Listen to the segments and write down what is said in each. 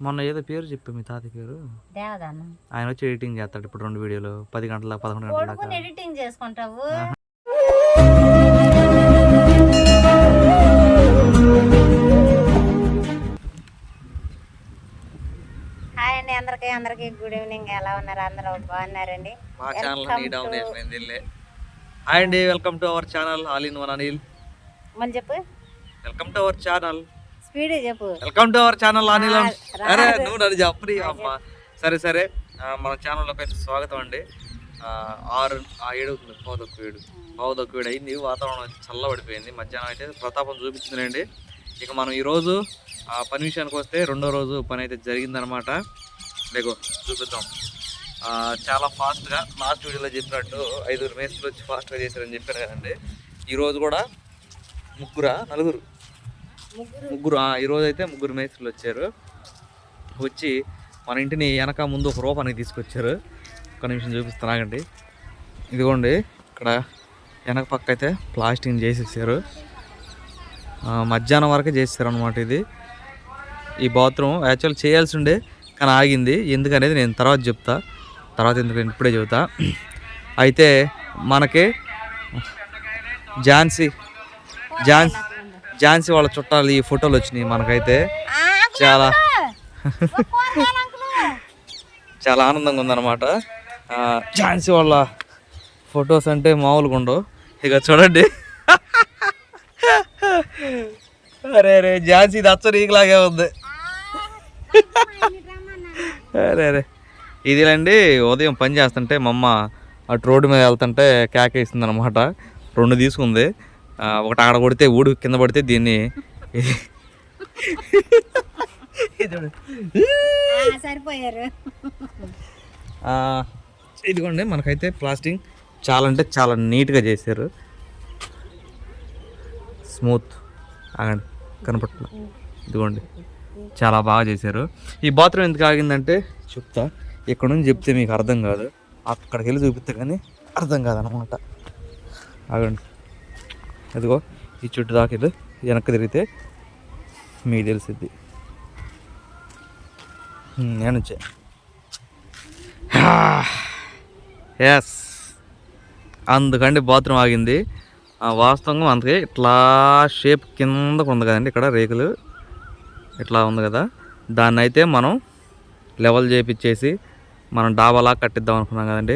మొన్న ఏదో పేరు చెప్పు మీ తాత పేరు? దేవదాన. ఆయన వచ్చి ఎడిటింగ్ చేస్తాడు ఇప్పుడు రెండు వీడియోలు. పది గంటల పదకొండు గంటల ఎడిటింగ్ చేసుకుంటావు? హాయ్ అండి అందరికీ అందరికీ గుడ్ ఈవినింగ్ ఎలా ఉన్నారు? అందరూ బాగున్నారండి? మా ఛానల్ నీ డౌన్ వెళ్ళే హాయ్ అండి welcome to our channel all in one Anil మళ్ళీ చెప్పు? Welcome to our channel speed చెప్పు. Welcome to our channel Anil అరే. నువ్వు నన్ను చెప్పరి అమ్మ. సరే సరే. మన ఛానల్లోకి అయితే స్వాగతం అండి. ఆరు ఆ ఏడు అవుతుంది. పావు తక్కువ ఏడు. పావు తక్కువ ఏడు అయింది. వాతావరణం చల్లబడిపోయింది. మధ్యాహ్నం అయితే ప్రతాపం చూపించిందండి ఇక మనం ఈరోజు ఆ పని విషయానికి వస్తే రెండో రోజు పని అయితే జరిగిందనమాట లేకో చూపిద్దాం. చాలా ఫాస్ట్గా లాస్ట్ వీడియోలో చెప్పినట్టు ఐదుగురు మేస్త్రులు వచ్చి ఫాస్ట్గా చేశారని చెప్పారు కదండి. ఈరోజు కూడా ముగ్గురా నలుగురు ముగ్గురు. ఈరోజు అయితే ముగ్గురు మేస్త్రులు వచ్చారు. వచ్చి మన ఇంటిని వెనక ముందు ఒక రూపానికి తీసుకొచ్చారు. ఒక నిమిషం చూపిస్తాను ఆగండి. ఇదిగోండి ఇక్కడ వెనక పక్క అయితే ప్లాస్టింగ్ చేసేసారు. మధ్యాహ్నం వరకే చేస్తారు అనమాట ఇది. ఈ బాత్రూమ్ యాక్చువల్ చేయాల్సి ఉండే కానీ ఆగింది. ఎందుకనేది నేను తర్వాత చెప్తా. తర్వాత ఎందుకు నేను ఇప్పుడే చెబుతా. అయితే మనకి ఝాన్సీ ఝాన్సీ ఝాన్సీ వాళ్ళ చుట్టాలు ఈ ఫోటోలు వచ్చినాయి మనకైతే. చాలా. చాలా ఆనందంగా ఉందన్నమాట. ఝాన్సీ వాళ్ళ ఫొటోస్ అంటే మామూలుగా ఉండవు. ఇక చూడండి. అరే అరే ఝాన్సీ ఇది అచ్చ నీకులాగే ఉంది. అరే అరే. ఇదిలండి ఉదయం పని చేస్తుంటే మా అమ్మ అటు రోడ్డు మీద వెళ్తుంటే కేకేసింది అనమాట రెండు తీసుకుంది. ఒకటి ఆడ కొడితే ఊడు కింద పడితే దీన్ని. సరిపోయారు. ఆ, ఇదిగోండి మనకైతే ప్లాస్టింగ్ చాలా అంటే చాలా నీట్గా చేశారు. స్మూత్. ఆగండి కనపట్ల ఇదిగోండి చాలా బాగా చేశారు. ఈ బాత్రూమ్ ఎందుకు ఆగిందంటే చెప్తా ఇక్కడ నుంచి చెప్తే మీకు అర్థం కాదు. అక్కడికి వెళ్ళి చూపిస్తే కానీ అర్థం కాదనమాట. ఆగండి. అదిగో ఈ చుట్టూ దాకా వెనక్కి తిరిగితే మీకు తెలిసిద్ది. నేను ఎస్ అందుకండి బాత్రూమ్ ఆగింది. ఆ, వాస్తవంగా అందుకే ఇట్లా షేప్ కిందకు ఉంది కదండి ఇక్కడ రేకులు. ఇట్లా ఉంది కదా. దాన్ని అయితే మనం లెవెల్ చేపించేసి మనం డాబాలా కట్టిద్దాం అనుకున్నాం కదండి.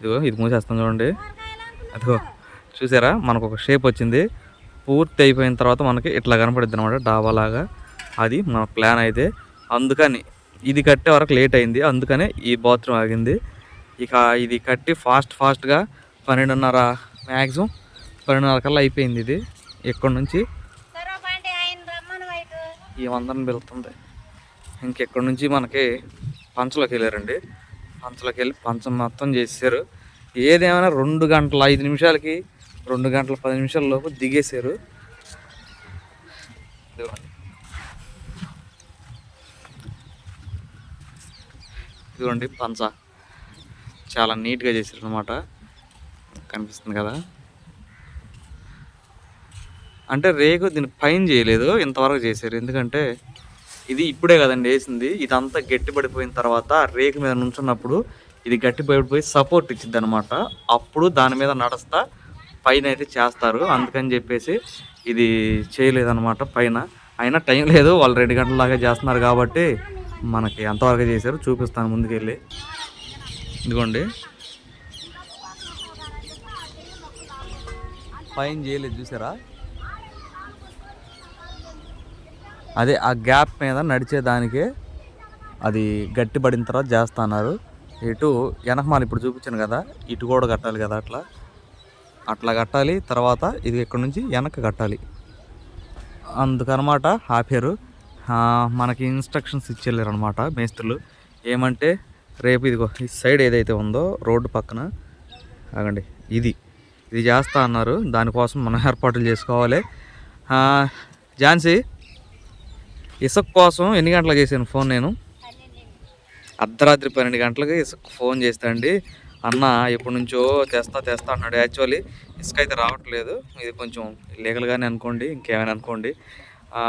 ఇదిగో ఇది మూసేస్తాం చూడండి. అదిగో. చూసారా? మనకు ఒక షేప్ వచ్చింది. పూర్తి అయిపోయిన తర్వాత మనకి ఇట్లా కనపడుద్ది అనమాట డాబాలాగా అది మన ప్లాన్ అయితే. అందుకని ఇది కట్టే వరకు లేట్ అయింది. అందుకనే ఈ బాత్రూమ్ ఆగింది. ఇక ఇది కట్టి ఫాస్ట్ ఫాస్ట్గా పన్నెండున్నర మ్యాక్సిమం పన్నెండున్నర కల్లా అయిపోయింది ఇది. ఇక్కడ నుంచి? ఈ వందన వెళ్తుంది. ఇంకెక్కడి నుంచి మనకి పంచలోకి వెళ్ళారండి. పంచలోకి వెళ్ళి పంచం మొత్తం చేసారు ఏదేమైనా రెండు గంటల ఐదు నిమిషాలకి రెండు గంటల పది నిమిషాల లోపు దిగేశారు. ఇదిగోండి. పంచ. చాలా నీట్గా చేశారు అనమాట కనిపిస్తుంది కదా. అంటే రేకు దీని పైన చేయలేదు ఇంతవరకు చేశారు. ఎందుకంటే ఇది ఇప్పుడే కదండి వేసింది. ఇదంతా గట్టి పడిపోయిన తర్వాత రేకు మీద నుంచున్నప్పుడు ఇది గట్టి పడిపోయి సపోర్ట్ ఇచ్చింది అనమాట అప్పుడు దాని మీద నడుస్తా పైన అయితే చేస్తారు. అందుకని చెప్పేసి ఇది చేయలేదన్నమాట పైన. అయినా టైం లేదు. వాళ్ళు రెండు గంటల దాకా చేస్తున్నారు కాబట్టి మనకి ఎంతవరకు చేశారు. చూపిస్తాను ముందుకెళ్ళి. ఇదిగోండి. పైన చేయలేదు. చూసారా? అదే ఆ గ్యాప్ మీద నడిచేదానికి అది గట్టి పడిన తర్వాత చేస్తున్నారు. ఇటు వెనకమాల ఇప్పుడు చూపించాను కదా. ఇటు కూడా కట్టాలి కదా అట్లా. అట్లా కట్టాలి తర్వాత ఇది ఇక్కడ నుంచి వెనక్కి కట్టాలి. అందుకనమాట ఆపారు. మనకి ఇన్స్ట్రక్షన్స్ ఇచ్చేళ్ళారు అనమాట మేస్త్రులు. ఏమంటే రేపు ఇదిగో ఈ సైడ్ ఏదైతే ఉందో రోడ్డు పక్కన ఆగండి ఇది. ఇది చేస్తా అన్నారు. దానికోసం మనం ఏర్పాట్లు చేసుకోవాలి. ఝాన్సీ ఇసుక కోసం ఎన్ని గంటలకు చేశాను ఫోన్ నేను? అర్ధరాత్రి పన్నెండు గంటలకి ఇసుక ఫోన్ చేస్తాండి అన్న ఎప్పటి నుంచో తెస్తా తెస్తా అన్నాడు. యాక్చువల్లీ ఇసుక అయితే రావట్లేదు. ఇది కొంచెం లీగల్గానే అనుకోండి ఇంకేమైనా అనుకోండి.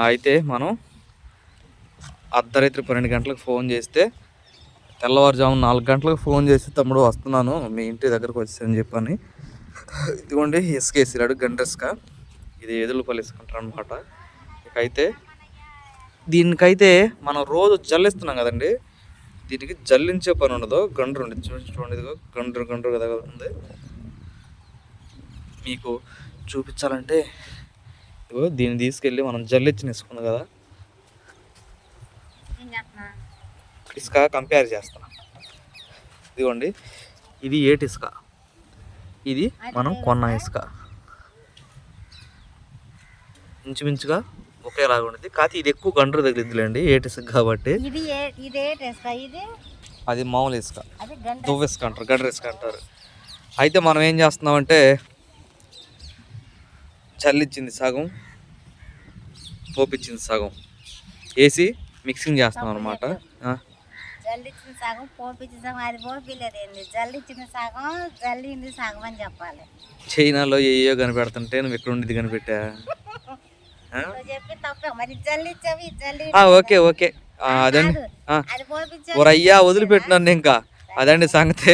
అయితే మనం అర్ధరాత్రి పన్నెండు గంటలకు ఫోన్ చేస్తే తెల్లవారుజాము నాలుగు గంటలకు ఫోన్ చేసి తమ్ముడు వస్తున్నాను మీ ఇంటి దగ్గరకు వచ్చేసని చెప్పని. ఇదిగోండి ఇసుక వేసిరాడు గంట ఇసుక. ఇది ఎదురుపల్లి ఇసుకుంటారు అనమాట ఇకైతే దీనికైతే మనం రోజు జల్లిస్తున్నాం కదండి. దీనికి జల్లించే పని ఉండదు. గండ్రు ఉండదు చూడండి చూడండి ఇదిగో. గండ్రు గండ్రు కదా ఉంది. మీకు చూపించాలంటే ఇదిగో దీన్ని తీసుకెళ్ళి మనం జల్లించిన ఇసుక ఉంది కదా ఇసుక కంపేర్ చేస్తున్నాం. ఇదిగోండి. ఇది ఏటి ఇసుక? ఇది మనం కొన్న ఇసుక. ఇంచుమించుగా ఒకేలాగా ఉండేది కాకపోతే ఇది ఎక్కువ గండ్రు తగిలిద్దిలేండి ఏటి ఇసుక కాబట్టి. ఇది ఏ ఇది ఇది? అది మామూలు ఇసుక. దువ్వ ఇసుక అంటారు గడ్ర ఇసుక అంటారు. అయితే మనం ఏం చేస్తున్నామంటే చల్లిచ్చింది సగం పోపిచ్చింది సగం. వేసి మిక్సింగ్ చేస్తున్నాం అనమాట జల్లిచ్చిన సగం పోపించిన సగం అది పోపిలేదు ఏంది? జల్లిచ్చిన సగం జల్లింది సగం అని చెప్పాలి. చైనాలో ఏయో కనిపెడుతుంటే నువ్వు ఇక్కడ ఉండేది కనిపెట్టా? Okay okay. అదండి. ఓరయ్యా వదిలిపెట్టినాను ఇంకా. అదండి సంగతి.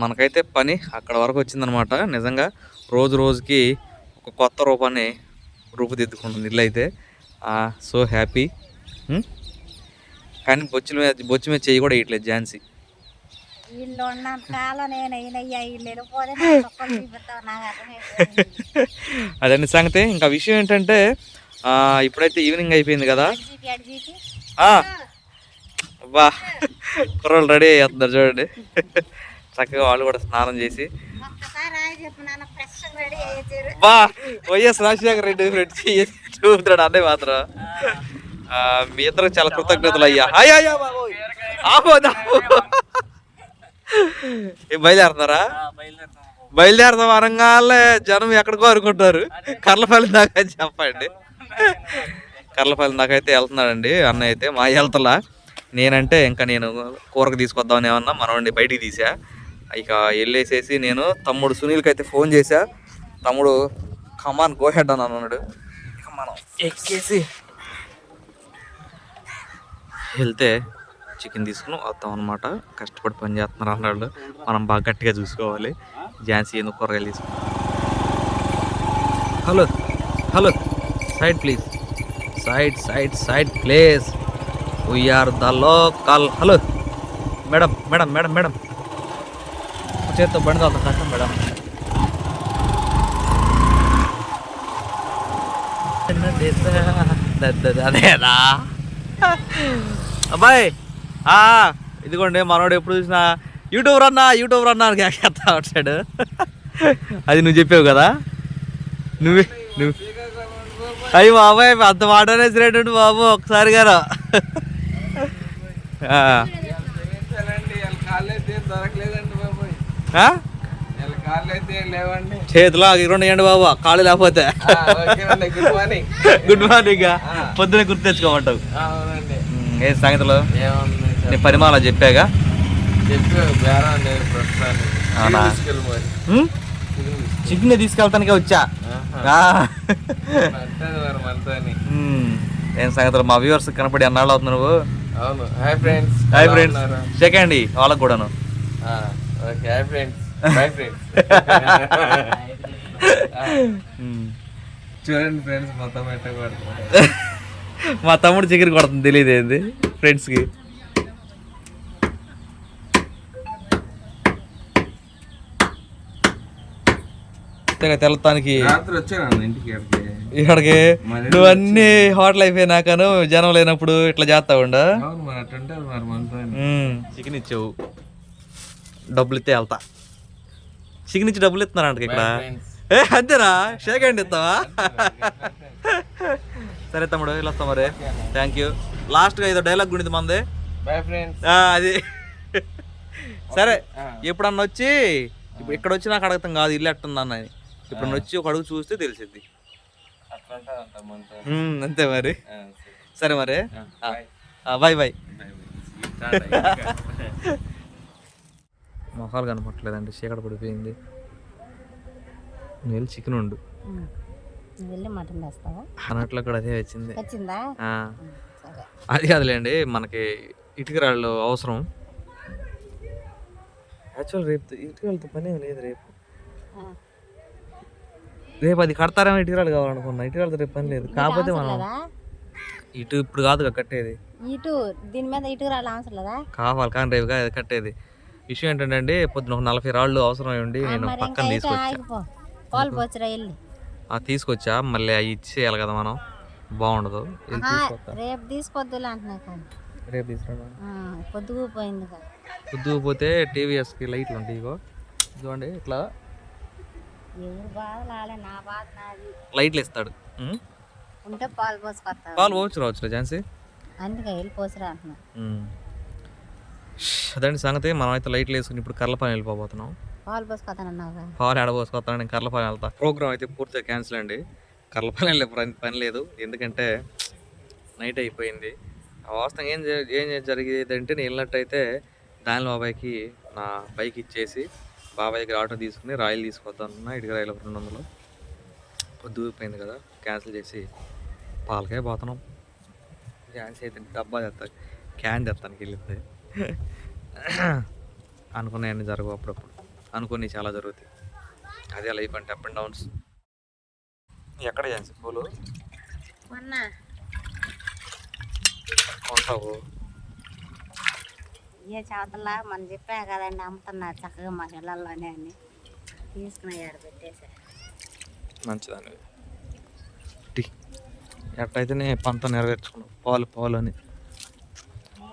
మనకైతే పని అక్కడ వరకు వచ్చిందనమాట. నిజంగా రోజు రోజుకి ఒక కొత్త రూపాన్ని రూపుదిద్దుకుంటుంది ఇల్లు అయితే సో హ్యాపీ. కానీ బొచ్చుల మీద బొచ్చు మీద చెయ్యి కూడా వేయట్లేదు ఝాన్సీ. వీళ్ళు ఉన్నంత కాలం నేను అయినయ్యా వీళ్ళు వెళ్ళిపోతే నాకు అర్థమైపోయింది అదండి సంగతి. ఇంకా విషయం ఏంటంటే ఇప్పుడైతే ఈవినింగ్ అయిపోయింది కదా. బా కుర్రోళ్ళు రెడీ అవుతున్నారు చూడండి. చక్కగా వాళ్ళు కూడా స్నానం చేసి. బా వైఎస్ రాజశేఖర రెడ్డి ఫ్రెండ్ చూపుతాడు అన్నయ్య మాత్రం. మీ ఇద్దరు చాలా కృతజ్ఞతలు అయ్యా. అయ్యా అయ్యా బాబోయ్. బయలుదేరుతున్నారా? బయలుదేరదాం అనగానే జనం ఎక్కడికో అనుకుంటారు కర్లపల్లి దాకా అని చెప్పండి. కర్లపల్లి దాకా అయితే వెళ్తున్నాడండి. అన్నయ్య అయితే మా వెళ్తలా. నేనంటే ఇంకా నేను కూరకు తీసుకొద్దామని ఏమన్నా మనవాడిని బయటికి తీసా. ఇక వెళ్ళేసేసి నేను తమ్ముడు సునీల్కి అయితే ఫోన్ చేశా తమ్ముడు కమాన్ గో హెడ్ అని అన్నాడు. ఇక మనం ఎక్కేసి. వెళ్తే చికెన్ తీసుకుని వస్తాం అనమాట కష్టపడి పని చేస్తున్నారు అన్నాడు మనం బాగా గట్టిగా చూసుకోవాలి. ఝాన్సీ ఎందుకు కూరగాయలు తీసుకుని hello hello side please. Side side side place we are the local hello madam madam madam madam. చేత్తో బండి తాత కష్టం మేడం. అదేనా అబ్బాయి ఇదిగోండి మనోడు ఎప్పుడు చూసినా యూట్యూబ్ రన్నా యూట్యూబ్ రన్నా అని కేకేస్తా వచ్చాడు అది నువ్వు చెప్పావు కదా? నువ్వే నువ్వు. అయ్యి బాబాయ్ అంత మాటనేసినట్టు బాబు ఒకసారి గారు? చేతిలో రెండు బాబు కాళ్ళు లేకపోతే. Good morning. పొద్దున గుర్తు తెచ్చుకోమంటావు. ఏ సంగతిలో? నీ పరిమాణం చెప్పాగా? చికెన్ తీసుకెళ్తానికే వచ్చా? ఏం సంగతులు? మా వ్యూవర్స్ కనపడి ఎన్నాళ్ళు అవుతుంది నువ్వు? అవును. Hi friends hi friends second వాళ్ళకు కూడాను. Okay. Hi friends bye friends um. చూడండి ఫ్రెండ్స్ మొత్తం ఎట్ట మా తమ్ముడు చికెన్ కొడుతుంది తెలియదు ఏంది? ఫ్రెండ్స్కి తెల్లతానికి రాత్రి వచ్చాను ఇంటికి ఇక్కడికి. నువ్వు అన్ని హోటల్ అయిపోయినాకను జనం లేనప్పుడు ఇట్లా చేస్తా ఉండ? చికెన్ ఇచ్చావు. డబ్బులు ఇస్తే వెళ్తా. చికెన్ ఇచ్చి డబ్బులు ఇస్తున్నారంట ఇక్కడ. ఏ అంతేనా షేక్ హ్యాండ్ ఇస్తావా? సరే తమ్ముడు ఇలా వస్తాం మరి. థ్యాంక్ యూ లాస్ట్గా ఏదో డైలాగ్ గుండింది మంది. బై ఫ్రెండ్స్ ఆ, అది. సరే ఎప్పుడన్నా వచ్చి ఇక్కడ వచ్చి నాకు అడగతాం కాదు ఇల్లు ఎట్టుందన్న ఇప్పుడు వచ్చి ఒక అడుగు చూస్తే తెలిసిద్ది ఉమ్, అంతే మరి. సరే. మరి. బాయ్. బాయ్. మొహాలు కనపట్లేదండి చీకట పడిపోయింది. వెళ్ళి చికెన్ ఉండు నువ్వు వెళ్ళి మటన్ తెస్తావా? అన్నట్లో కూడా అదే వచ్చింది. వచ్చిందా? ఆ, సరే. అది కాదులేండి మనకి ఇటుక రాళ్ళు అవసరం. యాక్చువల్ రేపు ఇటుక రాళ్ళతో పని లేదు రేపు. ఆ. రేపు అది కడతారేమో ఇటుక రాళ్ళు కావాలనుకున్నా. ఇటుక రాళ్ళతో రేపు పని లేదు. కాకపోతే మనం ఇటు ఇప్పుడు కాదుగా కట్టేది. ఇటు దీని మీద ఇటు రాళ్ళు అవసరం లేదా? కావాలి కానీ రేపు కాదు కట్టేది. విషయం ఏంటంటే అండి పొద్దున ఒక నలభై రాళ్ళు అవసరం ఉండి నేను పక్కన తీసుకొచ్చా. తీసుకొచ్చా. మళ్ళీ అవి ఇచ్చేయాలి కదా మనం. బాగుండదు. రేపు తీసుకొద్దులే అంటున్నా రేపు తీసుకురా ఆ, పొద్దుగు పోయింది కదా పొద్దు పోతే టీవీఎస్కి లైట్లు ఉంటాయి ఇగో. చూడండి ఇట్లా ఎవరు బాధ లాలే నా బాధ నాది. లైట్లు ఇస్తాడు? ఉంటే పాలు పోవచ్చు రావచ్చు ఝాన్సీ. అందుకే వెళ్ళి పోసురా అంటున్నా. ఉం. అదండి సంగతి. మనం అయితే లైట్లు వేసుకుని ఇప్పుడు కర్లపాలెం వెళ్ళిపోతున్నాం పాలు పోసుకొస్తానన్నావు కదా. పాలు ఆడబోసుకొస్తాను నేను కర్లపాలెం వెళ్తా. ప్రోగ్రామ్ అయితే పూర్తిగా క్యాన్సిల్ అండి. కర్లపాలెం వెళ్ళే పని పని లేదు. ఎందుకంటే నైట్ అయిపోయింది. ఆ వాస్తవం ఏం జ- ఏం జరిగేది అంటే నేను వెళ్ళినట్టయితే దాని బాబాయ్కి నా బైక్ ఇచ్చేసి బాబాయ్ దగ్గర ఆటో తీసుకుని రాయలు తీసుకొద్దామన్నా ఇటుక రాయలు రెండు వందలు. పొద్దుపోయింది కదా క్యాన్సిల్ చేసి పాలకాయ పోతున్నాం. క్యాన్సిల్ అయితే డబ్బా తెస్తా క్యాన్ తెస్తానికి వెళ్ళితే అనుకున్నాయన్నీ జరగవు అప్పుడప్పుడు. అనుకుని చాలా జరుగుతాయి. అదే లైఫ్ అంటే అప్ అండ్ డౌన్స్. ఎక్కడ ఛాన్స్? పూలు కొంటావు ఏ చవతలా మనం చెప్పా కదండి అమ్ముతున్నారు చక్కగా మా ఇళ్ళల్లోనే అని. తీసుకుని ఆడ పెట్టేసా. మంచిదాన్ని ఎట్టయితేనే పంత నెరవేర్చుకున్నాం. పాలు పాలు అని.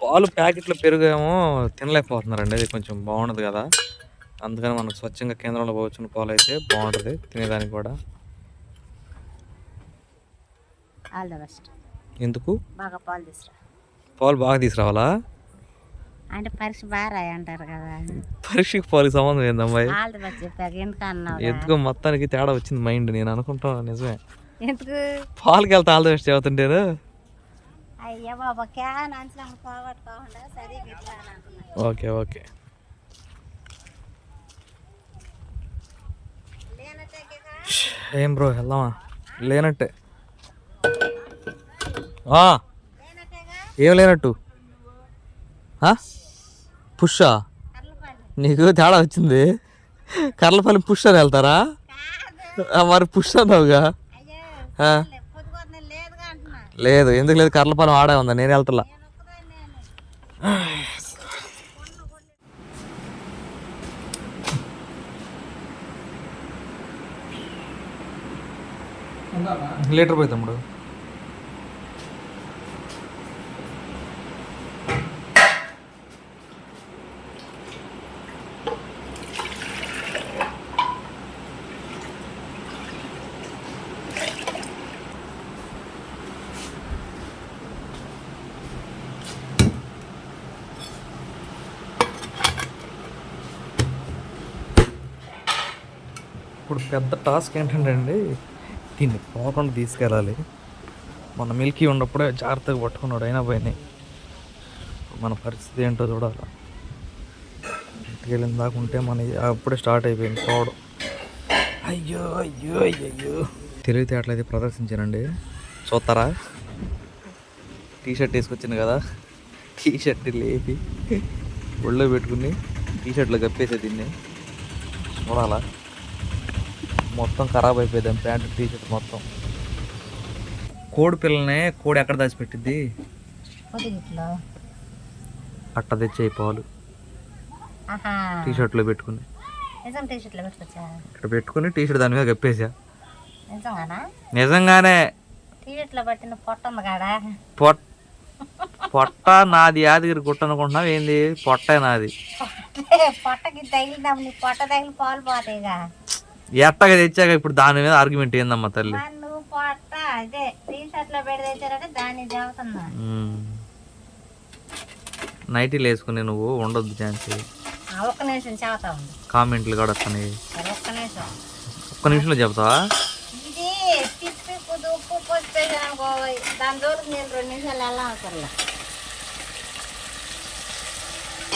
పాలు ప్యాకెట్లు పెరుగేమో తినలేకపోతున్నారండి. అది కొంచెం బాగుండదు కదా. అందుకని మనకు స్వచ్ఛంగా కేంద్రంలో పోవచ్చిన పాలు అయితే బాగుంటుంది. తినేదానికి కూడా. ఆల్ ద బెస్ట్ ఎందుకు? బాగా పాలు తీసురా. పాలు బాగా తీసుకురావాలా? అంటే పరీక్ష అంటారు కదా. పరీక్షకి పాలకి సంబంధం ఏందమ్మాయి ఆల్ ద బెస్ట్ చెప్పాక ఎందుకు అన్నావు ఎందుకో మొత్తానికి తేడా వచ్చింది మైండ్ నేను అనుకుంటా నిజమే. ఎందుకు? పాలకి వెళ్తా ఆల్ ద బెస్ట్ చెబుతుంటేను. అయ్యా బాబా క్యాన్ అంచనా పోగొట్టుకోకుండా సరే అని ఓకే ఓకే. లేనట్టే కదా? ఏం బ్రో వెళ్దామా? లేనట్టే. ఆ, లేనట్టేగా? ఏం లేనట్టు? ఆ? పుష్షా? నీకు తేడా వచ్చింది. కర్లపల్లి పుష్ అని వెళ్తారా మరి పుష్ అన్నావుగా? లేదు ఎందుకు లేదు కర్లపాలెం ఆడే ఉందా? నేను వెళ్తలా. లీటర్ పోయి తమ్ముడు. ఇప్పుడు పెద్ద టాస్క్ ఏంటంటే అండి దీన్ని పోకుండా తీసుకెళ్ళాలి. మన మిల్కీ ఉన్నప్పుడే జాగ్రత్తగా పట్టుకున్నాడు అయినా పోయినాయి. మన పరిస్థితి ఏంటో చూడాలి. ఇంటికి వెళ్ళిన దాకా ఉంటే మన అప్పుడే స్టార్ట్ అయిపోయింది పోవడం అయ్యో అయ్యో అయ్యో తెలివితేటలు ప్రదర్శించానండి. చూస్తారా? టీ షర్ట్ వేసుకొచ్చింది కదా. టీ షర్ట్ లేపి ఒళ్ళో పెట్టుకుని టీ షర్ట్లో కప్పేసే దీన్ని. చూడాలా? మొత్తం ఖరాబ్ అయిపోయింది ప్యాంట్ టీ షర్ట్ మొత్తం. కోడి పిల్లనే కోడి ఎక్కడ పొద్దుగిట్లో అట్ట తెచ్చే పాలు. ఆహా. టీ షర్ట్లో పెట్టుకుని ఇక్కడ పెట్టుకుని టీ షర్ట్ దాని మీద కప్పేసా నిజంగానా? పొట్ట పొట్ట నాది యాదగిరి గుట్ట అనుకుంటున్నావు? ఏంది? పొట్టే నాది. పొట్టకి తగిలినాము నీ పొట్ట తగిలి పాలు పోతాయిగా ఎట్టగా తెచ్చాక ఇప్పుడు దాని మీద ఆర్గ్యుమెంట్ ఏందమ్మా తల్లి. నైటీలు వేసుకుని నువ్వు ఉండొద్దు ఛాన్సీ కామెంట్లు కూడా వస్తున్నాయి. ఒక్క నిమిషం. ఒక్క నిమిషంలో చెప్తావా దాని జోలికి నేను రెండు నిమిషాలు వెళ్ళాం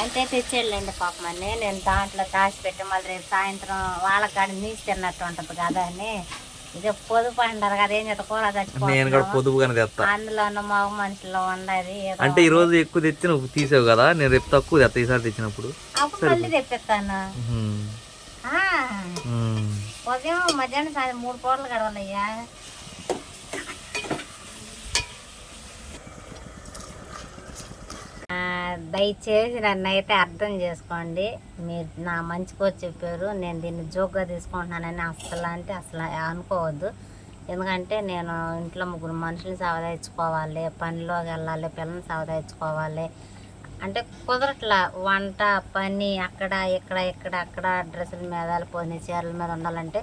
అంటే తెచ్చేళ్ళండి పాపం అని నేను దాంట్లో దాచి పెట్టి మళ్ళీ రేపు సాయంత్రం వాళ్ళ కాడ నీచి తిన్నట్టు ఉంటుంది కదా అని. ఇదే పొదుపు అంటారు కదా ఏం చేత కూర నేను కూడా చచ్చిపోతున్నాము పొదుపుగానే తెస్తా అందులో ఉన్న మగ మనుషుల్లో ఉండదు అంటే ఈ రోజు ఎక్కువ తెచ్చి నువ్వు తీసావు కదా నేను రేపు తక్కువ తెస్తా ఈసారి తెచ్చినప్పుడు. అప్పుడు మళ్ళీ తెప్పిస్తాను. ఉదయం మధ్యాహ్నం సాయంత్రం మూడు పూటలు గడవాలయ్యా. ఆ, దయచేసి నన్ను అయితే అర్థం చేసుకోండి. మీరు నా మంచి కోచ్ చెప్పారు. నేను దీన్ని జోక్గా తీసుకుంటున్నానని అసలు అంటే అసలు అనుకోవద్దు. ఎందుకంటే నేను ఇంట్లో ముగ్గురు మనుషులు సవదాయించుకోవాలి పనిలోకి వెళ్ళాలి పిల్లల్ని సవదాయించుకోవాలి అంటే కుదరట్లా వంట పని అక్కడ ఇక్కడ ఇక్కడ అక్కడ డ్రెస్సుల మీద పోనీ చీరల మీద ఉండాలంటే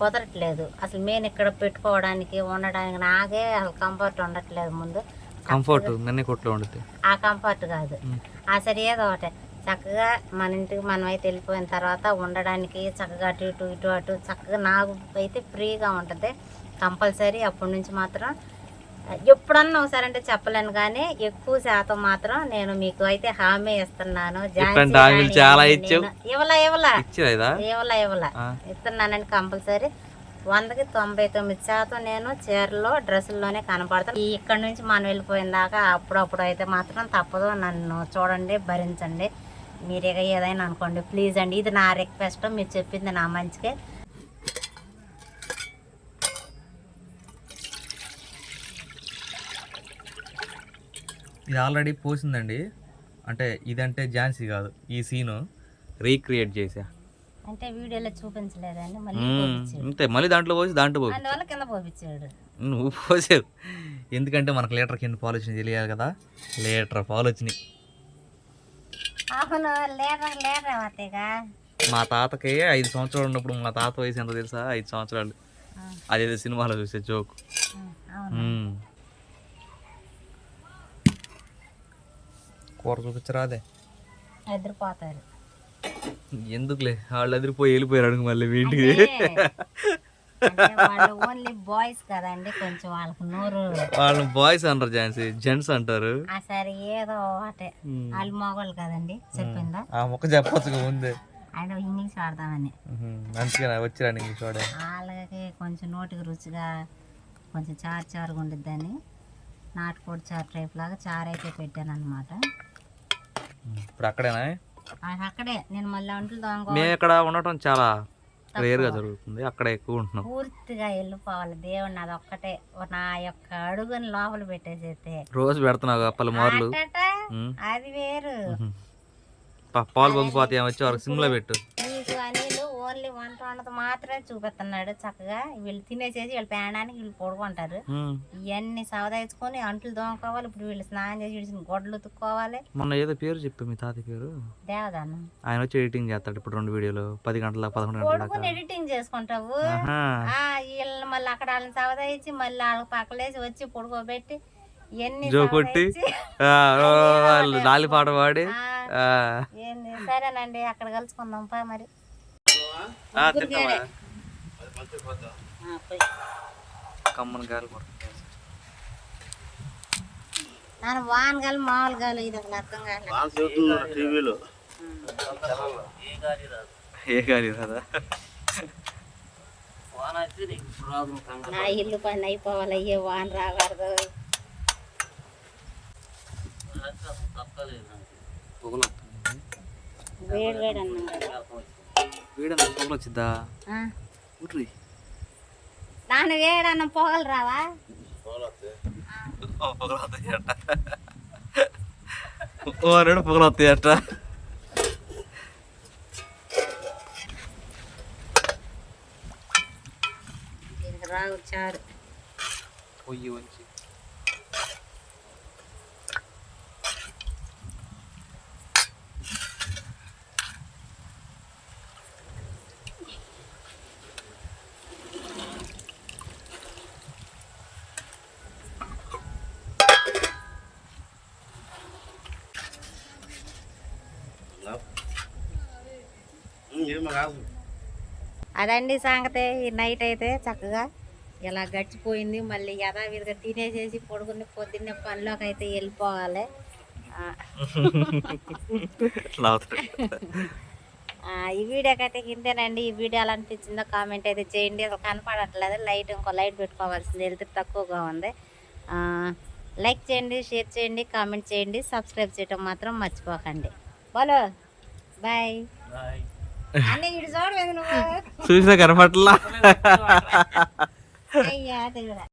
కుదరట్లేదు. అసలు నేను ఇక్కడ పెట్టుకోవడానికి ఉండడానికి నాకే అసలు కంఫర్ట్ ఉండట్లేదు ముందు. కంఫర్ట్ నన్నే కొట్లో వండితే ఆ కంఫర్ట్ కాదు. ఆ సరే ఏదో ఒకటే. చక్కగా మన ఇంటికి మనం అయితే వెళ్ళిపోయిన తర్వాత ఉండడానికి చక్కగా అటు ఇటు ఇటు అటు చక్కగా నాకు అయితే ఫ్రీగా ఉంటుంది. కంపల్సరీ అప్పటి నుంచి మాత్రం ఎప్పుడన్నా ఒకసారి అంటే చెప్పలేను కానీ ఎక్కువ శాతం మాత్రం నేను మీకు అయితే హామీ ఇస్తున్నాను. ఇవ్వలా ఇవ్వలా. ఇవ్వలా ఇవ్వలా. ఇస్తున్నానని కంపల్సరీ. వందకి తొంభై తొమ్మిది శాతం నేను చీరలో డ్రెస్సుల్లోనే కనపడతాను ఇక్కడ నుంచి మనం వెళ్ళిపోయిన దాకా అప్పుడప్పుడు అయితే మాత్రం తప్పదు. నన్ను చూడండి భరించండి. మీరు ఇక ఏదైనా అనుకోండి ప్లీజ్ అండి. ఇది నా రిక్వెస్ట్ మీరు చెప్పింది నా మంచికే. ఇది ఆల్రెడీ పోసిందండి. అంటే ఇదంటే ఝాన్సీ కాదు ఈ సీను రీక్రియేట్ చేశాను అంటే వీడియోలో చూపించలేదండి మళ్ళీ. పోపించాడు అంతే మళ్ళీ దాంట్లో పోసి దాంట్లో పోసి అందువల్ల కింద పోపించాడు నువ్వు పోసావు. ఎందుకంటే మనకు లీటర్కి ఎన్ని పాలు వచ్చినాయి తెలియాలి కదా. లీటర్ పాలు వచ్చినాయి. అవును లేటర్ లేటర్ అవుతాయిగా. మా తాతకి ఐదు సంవత్సరాలు ఉన్నప్పుడు మా తాత వయసు ఎంత తెలుసా? ఐదు సంవత్సరాలు. అదేదో సినిమాలో చూసే జోక్ అవును. కూర చూపించరాదే. ఎదిరిపోతారు. ఎందుకులే? వాళ్ళు ఎదిరిపోయి వెళ్ళిపోయారు అడుగు మళ్ళీ వాళ్ళు ఓన్లీ బాయ్స్ కదండి కొంచెం వాళ్ళకి నోరు. వాళ్ళు బాయ్స్ అంటారు ఝాన్సీ. జెంట్స్ అంటారు. ఆ సరే ఏదో ఒకటే. వాళ్ళు మగవాళ్ళు కదండి చెప్పిందా? ఆ మొక్క చెప్పొచ్చు ముందే. ఆయన ఇంగ్లీష్ వాడదామని. ఉహుం. మంచిగా వచ్చిరా నీకు చూడే వాళ్ళకి కొంచెం నోటికి రుచిగా కొంచెం చారు చారుగా ఉండిద్దని నాటుకోడి చారు టైప్ లాగా చారు అయితే పెట్టాను అనమాట ఇప్పుడు అక్కడేనా? అక్కడే. నేను మళ్ళీ అంట్లు మేము ఇక్కడ ఉండటం చాలా రేర్గా జరుగుతుంది. అక్కడ ఎక్కువ ఉంటున్నాం. పూర్తిగా వెళ్ళిపోవాలి. దేవుడిని అది ఒక్కటే. నా యొక్క అడుగుని లోపల పెట్టేసేస్తే. రోజు పెడుతున్నావు పలు మార్లు. అది వేరు. పాలు పొంగిపోతే ఏమొచ్చి వాళ్ళకి సిమ్లో పెట్టు. నీకు అనిలు ఓన్లీ వంట వంటతో మాత్రమే చూపిస్తున్నాడు చక్కగా. వీళ్ళు తినేసేసి వీళ్ళు పేయడానికి వీళ్ళు పడుకుంటారు. ఇవన్నీ సవదాయించుకొని అంట్లు దోముకోవాలి. ఇప్పుడు వీళ్ళు స్నానం చేసి విడిచిన గొడ్లు ఉతుక్కోవాలి. మొన్న ఏదో పేరు చెప్పు మీ తాత పేరు? దేవదానం. ఆయన వచ్చి ఎడిటింగ్ చేస్తాడు ఇప్పుడు రెండు వీడియోలు. పది గంటల పదకొండు గంటల ఎడిటింగ్ చేసుకుంటావు. వీళ్ళని మళ్ళీ అక్కడ వాళ్ళని సవదాయించి మళ్ళీ వాళ్ళకి పక్కలేసి వచ్చి పడుకోబెట్టి జో కొట్టి వాళ్ళు లాలి పాట పాడి సరేనండి అక్కడ కలుసుకుందాం పా మరి. కమ్మని గాలి. నాన్న వానగాలు మామూలు గాలు ఇది అసలు అర్థం కాలేదు ఏ గాలి కదా నా ఇల్లు పని అయిపోవాలి అయ్యే వాన రాకూడదు. వేడి వేడి అన్నాం వీడన్నా పొగలు వచ్చిద్దా ఆ, ఉర్రి. నాన్న వేడన్నం పొగలు రావా పొగలు వస్తాయట ఓ రెండు పొగలు వస్తాయట రాగు చారు. పొయ్యి వంచి. అదండి సంగతి. ఈ నైట్ అయితే చక్కగా ఇలా గడిచిపోయింది. మళ్ళీ యథావిధిగా తినేసేసి పొడుకుని పొద్దున్నే పనిలోకి అయితే వెళ్ళిపోవాలి. ఈ వీడియోకి అయితే ఇంతేనండి. ఈ వీడియో ఎలా అనిపించిందో కామెంట్ అయితే చేయండి. అసలు కనపడట్లేదు. లైట్ ఇంకో లైట్ పెట్టుకోవాల్సింది. వెళ్తే తక్కువగా ఉంది. లైక్ చేయండి షేర్ చేయండి కామెంట్ చేయండి. సబ్స్క్రైబ్ చేయటం మాత్రం మర్చిపోకండి. బలో బాయ్ అన్నీ ఇటు చూడలేదు కనపట్లా అయ్యా తెలుగురా